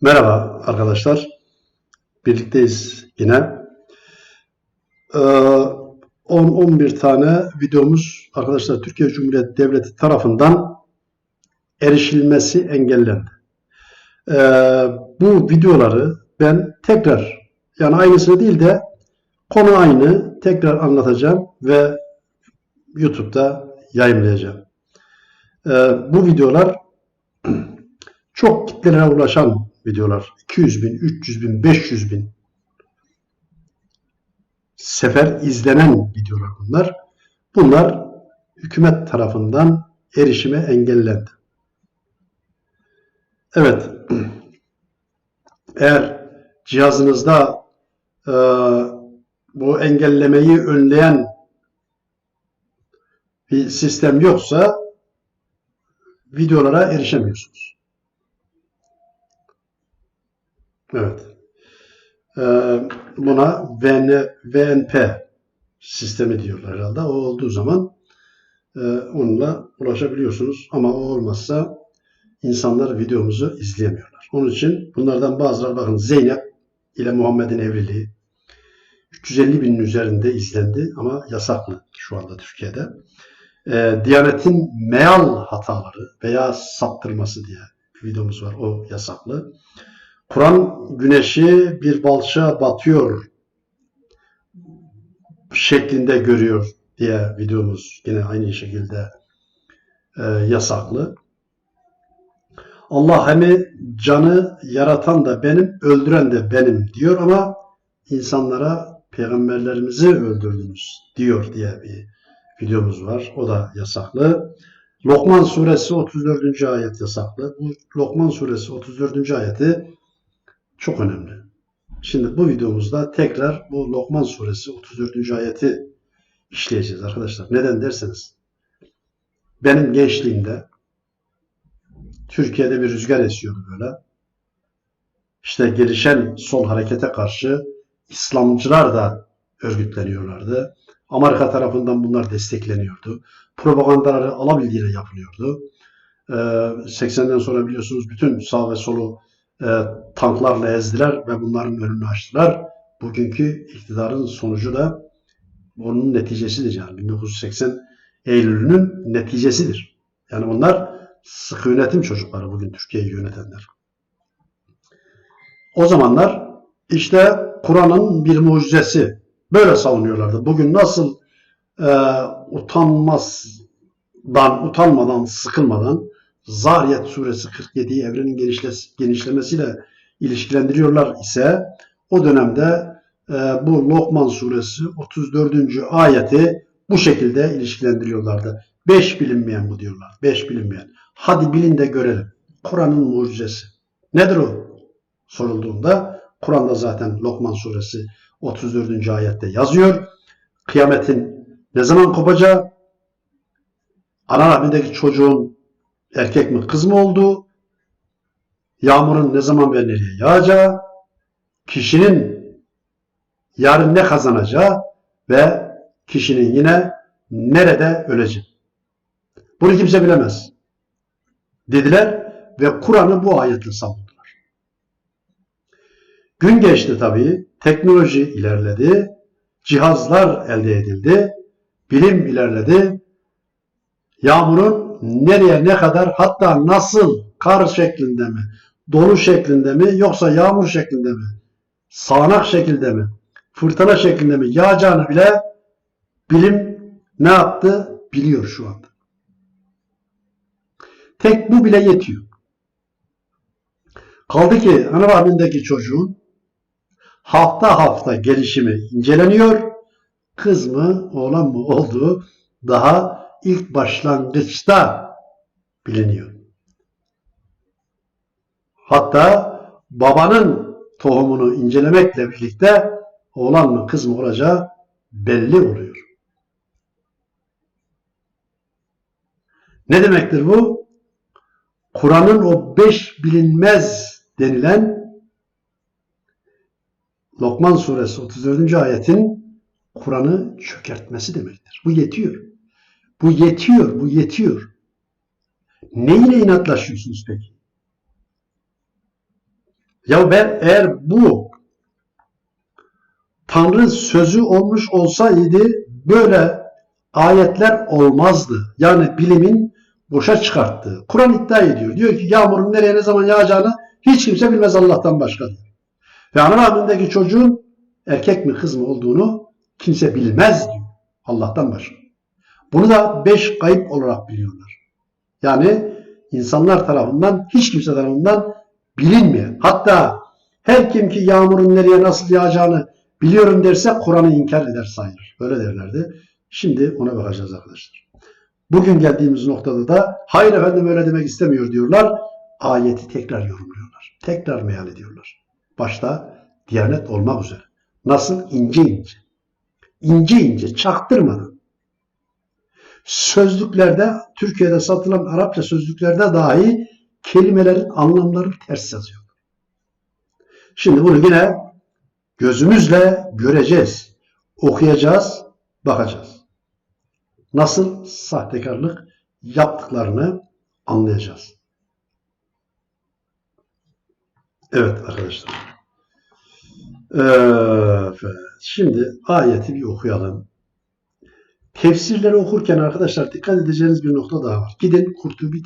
Merhaba arkadaşlar. Birlikteyiz yine. Ee, 10-11 tane videomuz arkadaşlar Türkiye Cumhuriyeti Devleti tarafından erişilmesi engellendi. Ee, bu videoları ben tekrar yani aynısını değil de konu aynı tekrar anlatacağım ve YouTube'da yayınlayacağım. Ee, bu videolar çok kitlelere ulaşan videolar. 200 bin, 300 bin, 500 bin sefer izlenen videolar bunlar. Bunlar hükümet tarafından erişime engellendi. Evet. Eğer cihazınızda e, bu engellemeyi önleyen bir sistem yoksa videolara erişemiyorsunuz. Evet. Ee, buna VN, VNP sistemi diyorlar herhalde. O olduğu zaman e, onunla ulaşabiliyorsunuz. Ama o olmazsa insanlar videomuzu izleyemiyorlar. Onun için bunlardan bazıları bakın Zeynep ile Muhammed'in evliliği 350 binin üzerinde izlendi ama yasaklı şu anda Türkiye'de. Ee, Diyanet'in meal hataları veya saptırması diye bir videomuz var. O yasaklı. Kur'an güneşi bir balçağa batıyor şeklinde görüyor diye videomuz yine aynı şekilde e, yasaklı. Allah hem canı yaratan da benim, öldüren de benim diyor ama insanlara peygamberlerimizi öldürdünüz diyor diye bir videomuz var. O da yasaklı. Lokman suresi 34. ayet yasaklı. Bu Lokman suresi 34. ayeti çok önemli. Şimdi bu videomuzda tekrar bu Lokman suresi 34. ayeti işleyeceğiz arkadaşlar. Neden derseniz benim gençliğimde Türkiye'de bir rüzgar esiyordu böyle. İşte gelişen sol harekete karşı İslamcılar da örgütleniyorlardı. Amerika tarafından bunlar destekleniyordu. Propagandaları alabildiğine yapılıyordu. Ee, 80'den sonra biliyorsunuz bütün sağ ve solu e, tanklarla ezdiler ve bunların önünü açtılar. Bugünkü iktidarın sonucu da onun neticesidir yani 1980 Eylül'ünün neticesidir. Yani onlar sıkı yönetim çocukları bugün Türkiye'yi yönetenler. O zamanlar işte Kur'an'ın bir mucizesi böyle savunuyorlardı. Bugün nasıl e, utanmazdan, utanmadan, sıkılmadan Zariyet suresi 47'yi evrenin genişlemesiyle ilişkilendiriyorlar ise o dönemde e, bu Lokman suresi 34. ayeti bu şekilde ilişkilendiriyorlardı. Beş bilinmeyen bu diyorlar. Beş bilinmeyen. Hadi bilin de görelim. Kur'an'ın mucizesi. Nedir o? Sorulduğunda Kur'an'da zaten Lokman suresi 34. ayette yazıyor. Kıyametin ne zaman kopacağı, ana rahmindeki çocuğun erkek mi kız mı olduğu, yağmurun ne zaman ve nereye yağacağı, kişinin yarın ne kazanacağı ve kişinin yine nerede öleceği. Bunu kimse bilemez. Dediler ve Kur'an'ı bu ayetle savundular. Gün geçti tabii, teknoloji ilerledi, cihazlar elde edildi, bilim ilerledi, yağmurun nereye ne kadar hatta nasıl kar şeklinde mi, dolu şeklinde mi yoksa yağmur şeklinde mi, sağanak şekilde mi, fırtına şeklinde mi yağacağını bile bilim ne yaptı biliyor şu anda. Tek bu bile yetiyor. Kaldı ki ana rahmindeki çocuğun hafta hafta gelişimi inceleniyor. Kız mı oğlan mı olduğu daha ilk başlangıçta biliniyor. Hatta babanın tohumunu incelemekle birlikte oğlan mı kız mı olacağı belli oluyor. Ne demektir bu? Kur'an'ın o beş bilinmez denilen Lokman suresi 34. ayetin Kur'an'ı çökertmesi demektir. Bu yetiyor. Bu yetiyor, bu yetiyor. Neyine inatlaşıyorsunuz peki? Ya ben eğer bu Tanrı sözü olmuş olsaydı böyle ayetler olmazdı. Yani bilimin boşa çıkarttığı. Kur'an iddia ediyor. Diyor ki yağmurun nereye ne zaman yağacağını hiç kimse bilmez Allah'tan başka. Ve ana rahmindeki çocuğun erkek mi kız mı olduğunu kimse bilmez diyor. Allah'tan başka. Bunu da beş kayıp olarak biliyorlar. Yani insanlar tarafından hiç kimse tarafından bilinmeyen. Hatta her kim ki yağmurun nereye nasıl yağacağını biliyorum derse Kur'an'ı inkar eder sayılır. Böyle derlerdi. Şimdi ona bakacağız arkadaşlar. Bugün geldiğimiz noktada da hayır efendim öyle demek istemiyor diyorlar. Ayeti tekrar yorumluyorlar. Tekrar meal ediyorlar. Başta Diyanet olmak üzere. Nasıl? ince ince. İnce ince çaktırmadan. Sözlüklerde, Türkiye'de satılan Arapça sözlüklerde dahi kelimelerin anlamları ters yazıyor. Şimdi bunu yine gözümüzle göreceğiz. Okuyacağız, bakacağız. Nasıl sahtekarlık yaptıklarını anlayacağız. Evet arkadaşlar. Evet. Şimdi ayeti bir okuyalım. Tefsirleri okurken arkadaşlar dikkat edeceğiniz bir nokta daha var. Gidin Kurtubi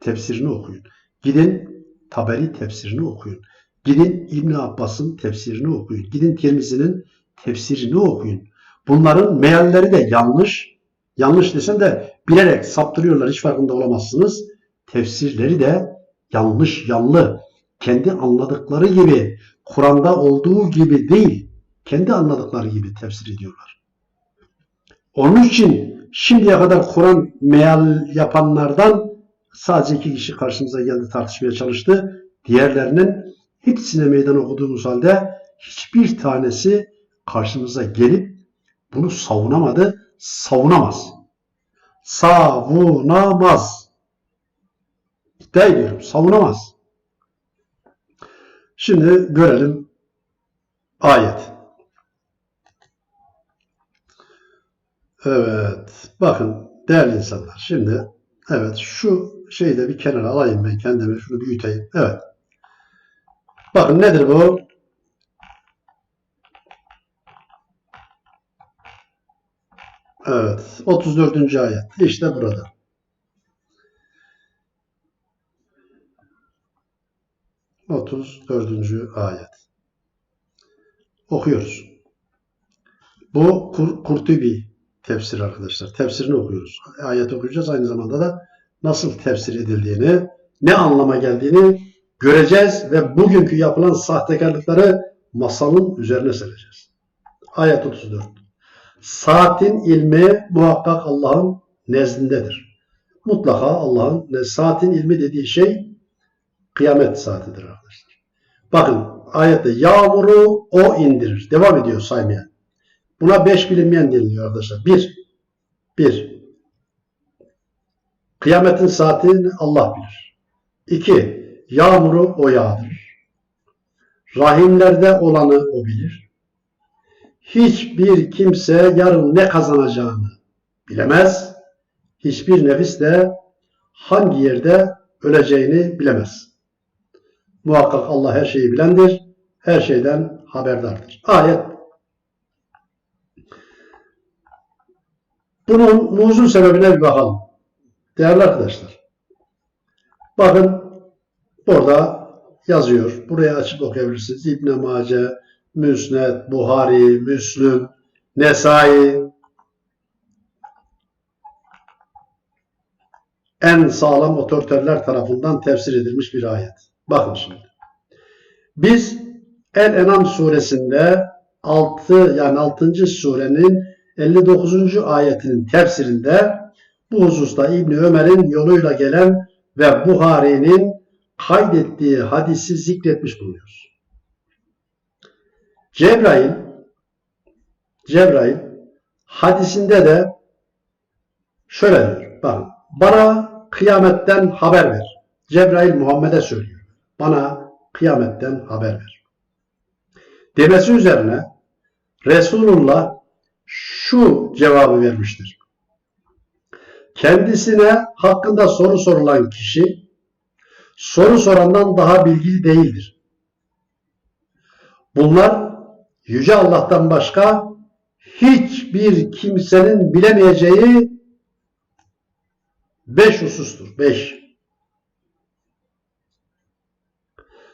tefsirini okuyun. Gidin Taberi tefsirini okuyun. Gidin İbn Abbas'ın tefsirini okuyun. Gidin Tirmizi'nin tefsirini okuyun. Bunların mealleri de yanlış. Yanlış desem de bilerek saptırıyorlar. Hiç farkında olamazsınız. Tefsirleri de yanlış, yanlı. Kendi anladıkları gibi, Kur'an'da olduğu gibi değil, kendi anladıkları gibi tefsir ediyorlar. Onun için şimdiye kadar Kur'an meal yapanlardan sadece iki kişi karşımıza geldi tartışmaya çalıştı. Diğerlerinin hepsine meydan okuduğumuz halde hiçbir tanesi karşımıza gelip bunu savunamadı, savunamaz. Savunamaz. İddia ediyorum, savunamaz. Şimdi görelim ayet. Evet, bakın değerli insanlar. Şimdi evet şu şeyi de bir kenara alayım ben kendime şunu büyüteyim. Evet. Bakın nedir bu? Evet. 34. ayet. İşte burada. Otuz dördüncü ayet. Okuyoruz. Bu Kur Kurtubi tefsir arkadaşlar. Tefsirini okuyoruz. Ayet okuyacağız. Aynı zamanda da nasıl tefsir edildiğini, ne anlama geldiğini göreceğiz ve bugünkü yapılan sahtekarlıkları masalın üzerine sereceğiz. Ayet 34. Saatin ilmi muhakkak Allah'ın nezdindedir. Mutlaka Allah'ın saatin ilmi dediği şey kıyamet saatidir arkadaşlar. Bakın ayette yağmuru o indirir. Devam ediyor saymaya. Buna beş bilinmeyen deniliyor arkadaşlar. Bir, bir, kıyametin saatini Allah bilir. İki, yağmuru o yağdırır. Rahimlerde olanı o bilir. Hiçbir kimse yarın ne kazanacağını bilemez. Hiçbir nefis de hangi yerde öleceğini bilemez. Muhakkak Allah her şeyi bilendir, her şeyden haberdardır. Ayet Bunun sebebine bir bakalım. Değerli arkadaşlar. Bakın burada yazıyor. Buraya açıp okuyabilirsiniz. İbn Mace, Müsned, Buhari, Müslüm, Nesai en sağlam otoriterler tarafından tefsir edilmiş bir ayet. Bakın şimdi. Biz El-Enam suresinde 6 yani 6. surenin 59. ayetinin tefsirinde bu hususta İbni Ömer'in yoluyla gelen ve Buhari'nin kaydettiği hadisi zikretmiş bulunuyoruz. Cebrail Cebrail hadisinde de şöyle diyor. Bakın bana kıyametten haber ver. Cebrail Muhammed'e söylüyor. Bana kıyametten haber ver. Demesi üzerine Resulullah şu cevabı vermiştir. Kendisine hakkında soru sorulan kişi soru sorandan daha bilgili değildir. Bunlar Yüce Allah'tan başka hiçbir kimsenin bilemeyeceği beş husustur. Beş.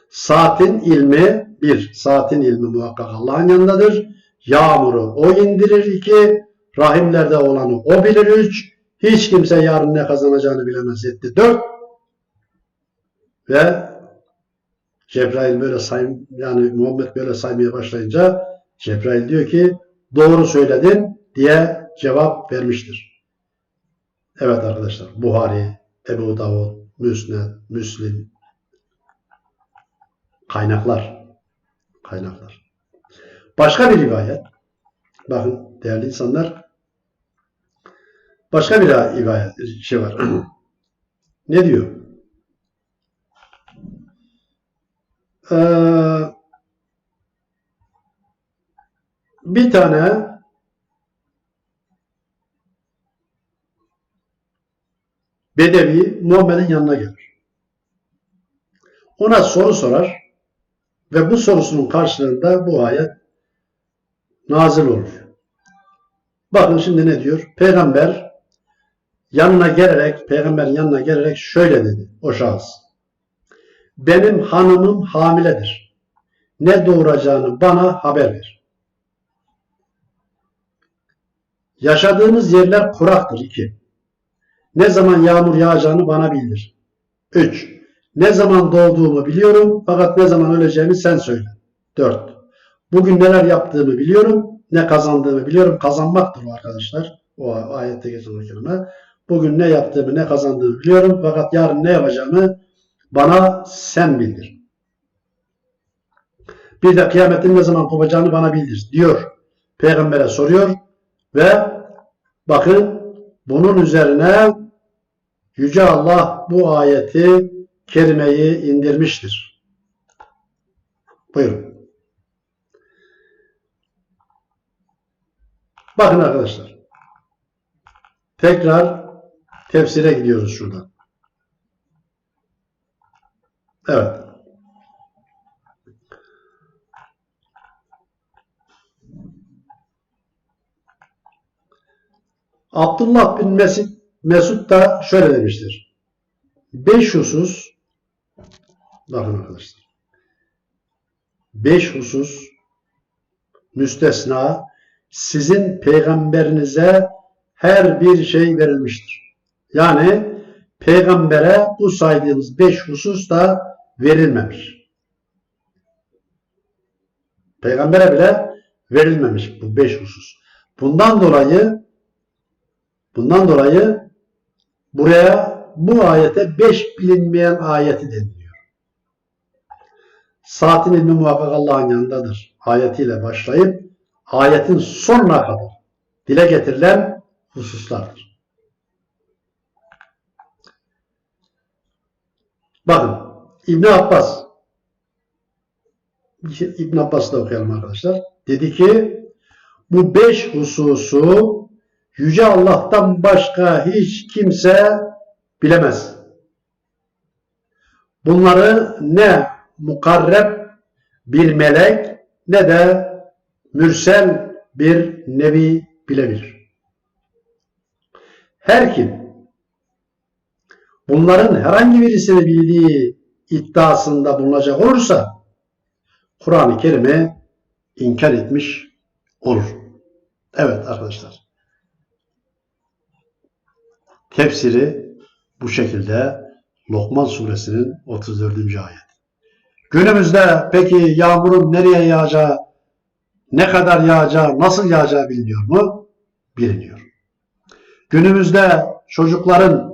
Saatin ilmi bir. Saatin ilmi muhakkak Allah'ın yanındadır. Yağmuru o indirir. iki. Rahimlerde olanı o bilir. Üç. Hiç kimse yarın ne kazanacağını bilemez. Etti. Dört. Ve Cebrail böyle sayım yani Muhammed böyle saymaya başlayınca Cebrail diyor ki doğru söyledin diye cevap vermiştir. Evet arkadaşlar Buhari, Ebu Davud, Müsned, Müslim kaynaklar. Kaynaklar. Başka bir rivayet. Bakın değerli insanlar başka bir rivayet şey var. ne diyor? Ee, bir tane Bedevi Muhammed'in yanına gelir. Ona soru sorar ve bu sorusunun karşılığında bu ayet nazil olur. Bakın şimdi ne diyor? Peygamber yanına gelerek, peygamberin yanına gelerek şöyle dedi o şahıs. Benim hanımım hamiledir. Ne doğuracağını bana haber ver. Yaşadığımız yerler kuraktır. 2. Ne zaman yağmur yağacağını bana bildir. 3. Ne zaman doğduğumu biliyorum fakat ne zaman öleceğimi sen söyle. 4. Bugün neler yaptığımı biliyorum, ne kazandığımı biliyorum. Kazanmaktır o arkadaşlar. O ayette geçen kelime. Bugün ne yaptığımı, ne kazandığımı biliyorum fakat yarın ne yapacağımı bana sen bildir. Bir de kıyametin ne zaman kopacağını bana bildir diyor. Peygamber'e soruyor ve bakın bunun üzerine Yüce Allah bu ayeti kerimeyi indirmiştir. Buyurun. Bakın arkadaşlar. Tekrar tefsire gidiyoruz şuradan. Evet. Abdullah bin Mesud, Mesud da şöyle demiştir. Beş husus bakın arkadaşlar. Beş husus müstesna sizin peygamberinize her bir şey verilmiştir. Yani peygambere bu saydığımız beş husus da verilmemiş. Peygambere bile verilmemiş bu beş husus. Bundan dolayı bundan dolayı buraya bu ayete beş bilinmeyen ayeti deniliyor. Saatin ilmi muhakkak Allah'ın yanındadır. Ayetiyle başlayıp ayetin sonuna kadar dile getirilen hususlardır. Bakın İbn Abbas İbn Abbas'ı da okuyalım arkadaşlar. Dedi ki bu beş hususu Yüce Allah'tan başka hiç kimse bilemez. Bunları ne mukarreb bir melek ne de mürsel bir nebi bilebilir. Her kim bunların herhangi birisini bildiği iddiasında bulunacak olursa Kur'an-ı Kerim'i inkar etmiş olur. Evet arkadaşlar. Tefsiri bu şekilde Lokman suresinin 34. ayet. Günümüzde peki yağmurun nereye yağacağı, ne kadar yağacağı, nasıl yağacağı biliniyor mu? Biliniyor. Günümüzde çocukların,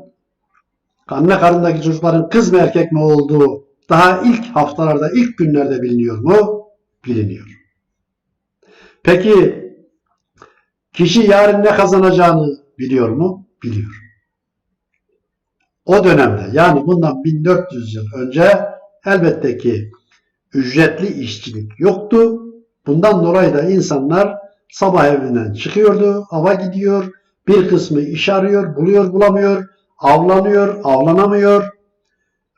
anne karnındaki çocukların kız mı erkek mi olduğu daha ilk haftalarda, ilk günlerde biliniyor mu? Biliniyor. Peki kişi yarın ne kazanacağını biliyor mu? Biliyor. O dönemde yani bundan 1400 yıl önce elbette ki ücretli işçilik yoktu. Bundan dolayı da insanlar sabah evinden çıkıyordu, ava gidiyor, bir kısmı iş arıyor, buluyor, bulamıyor, avlanıyor, avlanamıyor,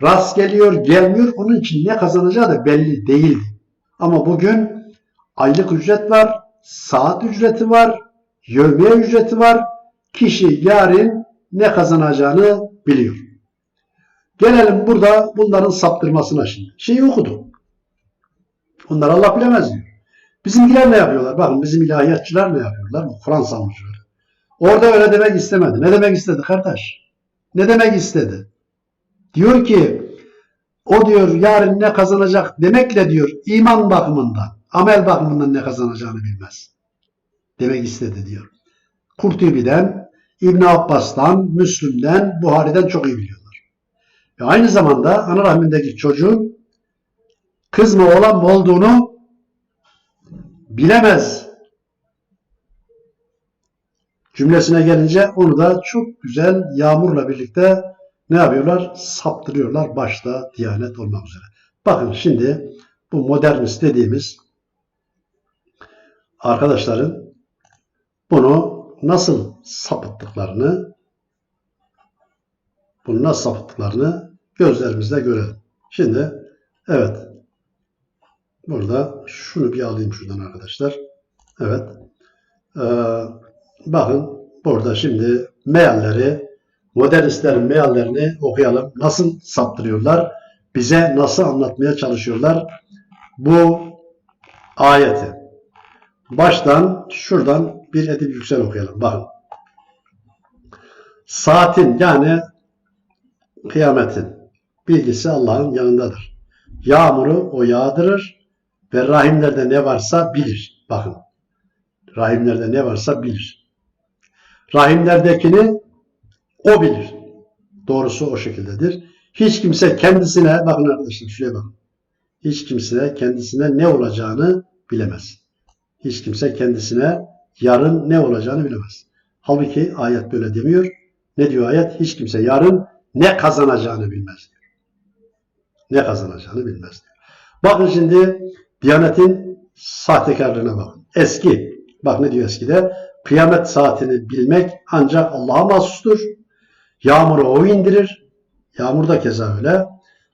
rast geliyor, gelmiyor. Onun için ne kazanacağı da belli değildi. Ama bugün aylık ücret var, saat ücreti var, yevmiye ücreti var. Kişi yarın ne kazanacağını biliyor. Gelelim burada bunların saptırmasına şimdi. Şeyi okuduk. Bunlar Allah bilemez diyor. Bizimkiler ne yapıyorlar? Bakın bizim ilahiyatçılar ne yapıyorlar? Bu Kur'an savunucuları. Orada öyle demek istemedi. Ne demek istedi kardeş? Ne demek istedi? Diyor ki o diyor yarın ne kazanacak demekle diyor iman bakımından, amel bakımından ne kazanacağını bilmez. Demek istedi diyor. Kurtubi'den, İbn Abbas'tan, Müslüm'den, Buhari'den çok iyi biliyorlar. Ve aynı zamanda ana rahmindeki çocuğun kız mı oğlan mı olduğunu bilemez cümlesine gelince onu da çok güzel yağmurla birlikte ne yapıyorlar? Saptırıyorlar başta Diyanet olmak üzere. Bakın şimdi bu modernist dediğimiz arkadaşların bunu nasıl sapıttıklarını bunu nasıl sapıttıklarını gözlerimizle görelim. Şimdi evet burada şunu bir alayım şuradan arkadaşlar. Evet. Ee, bakın burada şimdi mealleri modernistlerin meallerini okuyalım. Nasıl saptırıyorlar? Bize nasıl anlatmaya çalışıyorlar bu ayeti. Baştan şuradan bir Edip Yüksel okuyalım. Bakın. Saatin yani kıyametin bilgisi Allah'ın yanındadır. Yağmuru o yağdırır ve rahimlerde ne varsa bilir. Bakın. Rahimlerde ne varsa bilir. Rahimlerdekini o bilir. Doğrusu o şekildedir. Hiç kimse kendisine, bakın arkadaşlar şuraya bakın. Hiç kimse kendisine ne olacağını bilemez. Hiç kimse kendisine yarın ne olacağını bilemez. Halbuki ayet böyle demiyor. Ne diyor ayet? Hiç kimse yarın ne kazanacağını bilmez. Ne kazanacağını bilmez. Bakın şimdi Diyanet'in sahtekarlığına bakın. Eski, bak ne diyor eskide? Kıyamet saatini bilmek ancak Allah'a mahsustur. Yağmuru o indirir. Yağmur da keza öyle.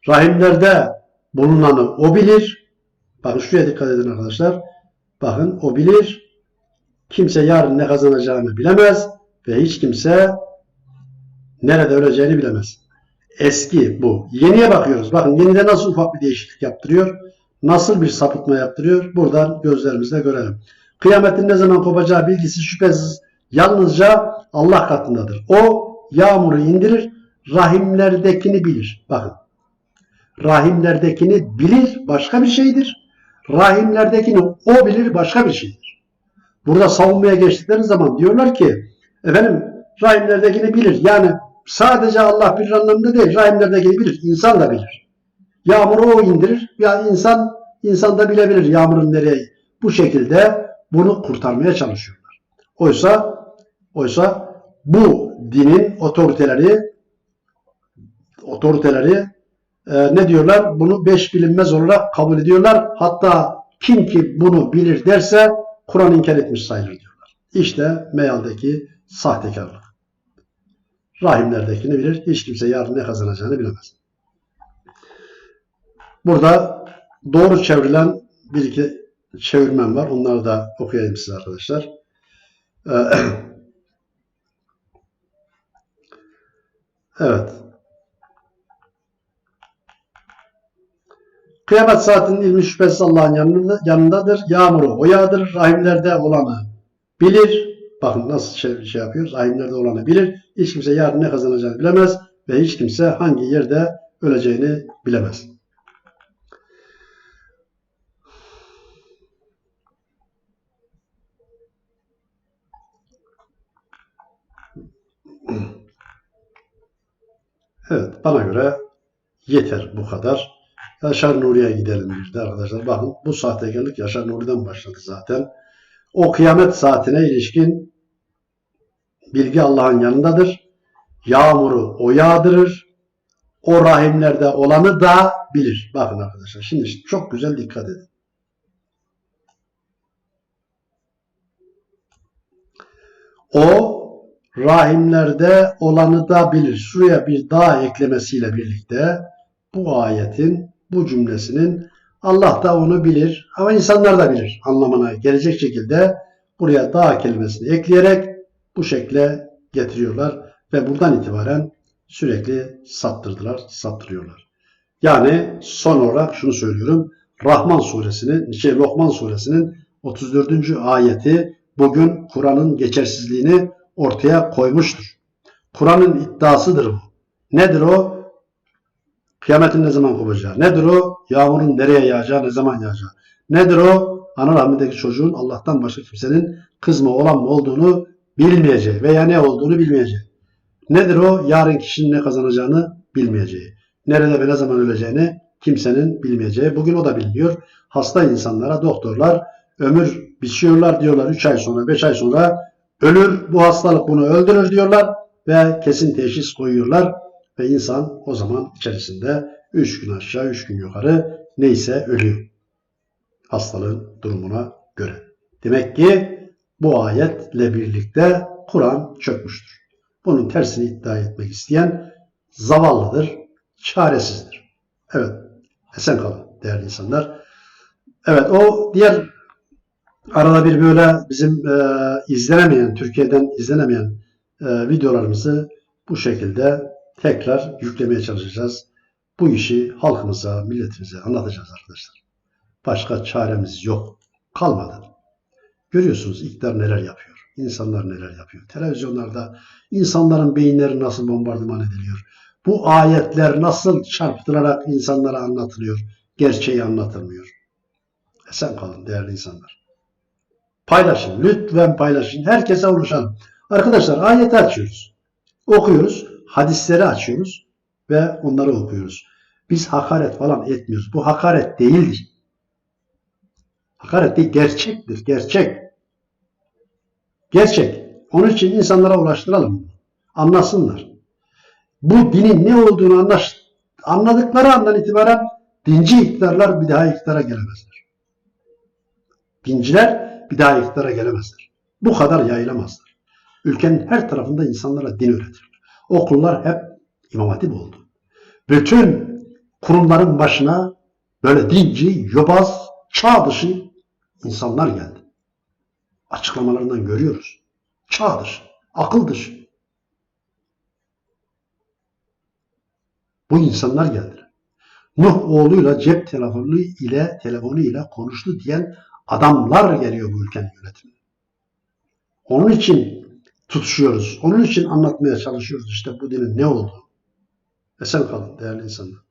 Rahimlerde bulunanı o bilir. Bakın şuraya dikkat edin arkadaşlar. Bakın o bilir. Kimse yarın ne kazanacağını bilemez ve hiç kimse nerede öleceğini bilemez. Eski bu. Yeniye bakıyoruz. Bakın yenide nasıl ufak bir değişiklik yaptırıyor. Nasıl bir sapıtma yaptırıyor. Buradan gözlerimizle görelim. Kıyametin ne zaman kopacağı bilgisi şüphesiz yalnızca Allah katındadır. O yağmuru indirir, rahimlerdekini bilir. Bakın. Rahimlerdekini bilir başka bir şeydir. Rahimlerdekini o bilir başka bir şeydir. Burada savunmaya geçtikleri zaman diyorlar ki efendim rahimlerdekini bilir. Yani sadece Allah bilir anlamında değil. Rahimlerdekini bilir. İnsan da bilir. Yağmuru o indirir. Ya insan insan da bilebilir yağmurun nereye. Bu şekilde bunu kurtarmaya çalışıyorlar. Oysa oysa bu dinin otoriteleri otoriteleri e, ne diyorlar? Bunu beş bilinmez olarak kabul ediyorlar. Hatta kim ki bunu bilir derse Kur'an inkar etmiş sayılır diyorlar. İşte meyaldeki sahtekarlık. Rahimlerdekini bilir. Hiç kimse yarın ne kazanacağını bilemez. Burada doğru çevrilen bir iki çevirmem var. Onları da okuyayım size arkadaşlar. Ee, evet. Kıyamet saatinin ilmi şüphesiz Allah'ın yanında, yanındadır. Yağmuru o yağdırır. Rahimlerde olanı bilir. Bakın nasıl şey, şey yapıyoruz. Rahimlerde olanı bilir. Hiç kimse yarın ne kazanacağını bilemez. Ve hiç kimse hangi yerde öleceğini bilemez. Evet, bana göre yeter bu kadar. Yaşar Nuri'ye gidelim bir de arkadaşlar. Bakın bu sahtekarlık Yaşar Nuri'den başladı zaten. O kıyamet saatine ilişkin bilgi Allah'ın yanındadır. Yağmuru o yağdırır. O rahimlerde olanı da bilir. Bakın arkadaşlar şimdi çok güzel dikkat edin. O rahimlerde olanı da bilir. Şuraya bir daha eklemesiyle birlikte bu ayetin, bu cümlesinin Allah da onu bilir ama insanlar da bilir anlamına gelecek şekilde buraya dağ kelimesini ekleyerek bu şekle getiriyorlar ve buradan itibaren sürekli saptırdılar, saptırıyorlar. Yani son olarak şunu söylüyorum. Rahman suresinin, şey Lokman suresinin 34. ayeti bugün Kur'an'ın geçersizliğini ortaya koymuştur. Kur'an'ın iddiasıdır bu. Nedir o? Kıyametin ne zaman kopacağı. Nedir o? Yağmurun nereye yağacağı, ne zaman yağacağı. Nedir o? Ana rahmindeki çocuğun Allah'tan başka kimsenin kız mı olan mı olduğunu bilmeyeceği veya ne olduğunu bilmeyeceği. Nedir o? Yarın kişinin ne kazanacağını bilmeyeceği. Nerede ve ne zaman öleceğini kimsenin bilmeyeceği. Bugün o da bilmiyor. Hasta insanlara doktorlar ömür biçiyorlar diyorlar 3 ay sonra 5 ay sonra ölür bu hastalık bunu öldürür diyorlar ve kesin teşhis koyuyorlar ve insan o zaman içerisinde 3 gün aşağı 3 gün yukarı neyse ölüyor. Hastalığın durumuna göre. Demek ki bu ayetle birlikte Kur'an çökmüştür. Bunun tersini iddia etmek isteyen zavallıdır, çaresizdir. Evet, esen kalın değerli insanlar. Evet, o diğer arada bir böyle bizim e, izlenemeyen, Türkiye'den izlenemeyen e, videolarımızı bu şekilde tekrar yüklemeye çalışacağız. Bu işi halkımıza, milletimize anlatacağız arkadaşlar. Başka çaremiz yok. Kalmadı. Görüyorsunuz iktidar neler yapıyor. İnsanlar neler yapıyor. Televizyonlarda insanların beyinleri nasıl bombardıman ediliyor. Bu ayetler nasıl çarpıtılarak insanlara anlatılıyor. Gerçeği anlatılmıyor. Esen kalın değerli insanlar. Paylaşın. Lütfen paylaşın. Herkese ulaşalım. Arkadaşlar ayeti açıyoruz. Okuyoruz. Hadisleri açıyoruz. Ve onları okuyoruz. Biz hakaret falan etmiyoruz. Bu hakaret değildir. Hakaret değil. Gerçektir. Gerçek. Gerçek. Onun için insanlara ulaştıralım. Anlasınlar. Bu dinin ne olduğunu anlaş, anladıkları andan itibaren dinci iktidarlar bir daha iktidara gelemezler. Dinciler bir daha iktidara gelemezler. Bu kadar yayılamazlar. Ülkenin her tarafında insanlara din öğretilir. Okullar hep imam hatip oldu. Bütün kurumların başına böyle dinci, yobaz, çağ dışı insanlar geldi. Açıklamalarından görüyoruz. Çağ dışı, akıl dışı. Bu insanlar geldiler. Nuh oğluyla cep telefonu ile telefonu ile konuştu diyen adamlar geliyor bu ülkenin yönetimine. Onun için tutuşuyoruz. Onun için anlatmaya çalışıyoruz işte bu dinin ne olduğunu. Esen kalın değerli insanlar.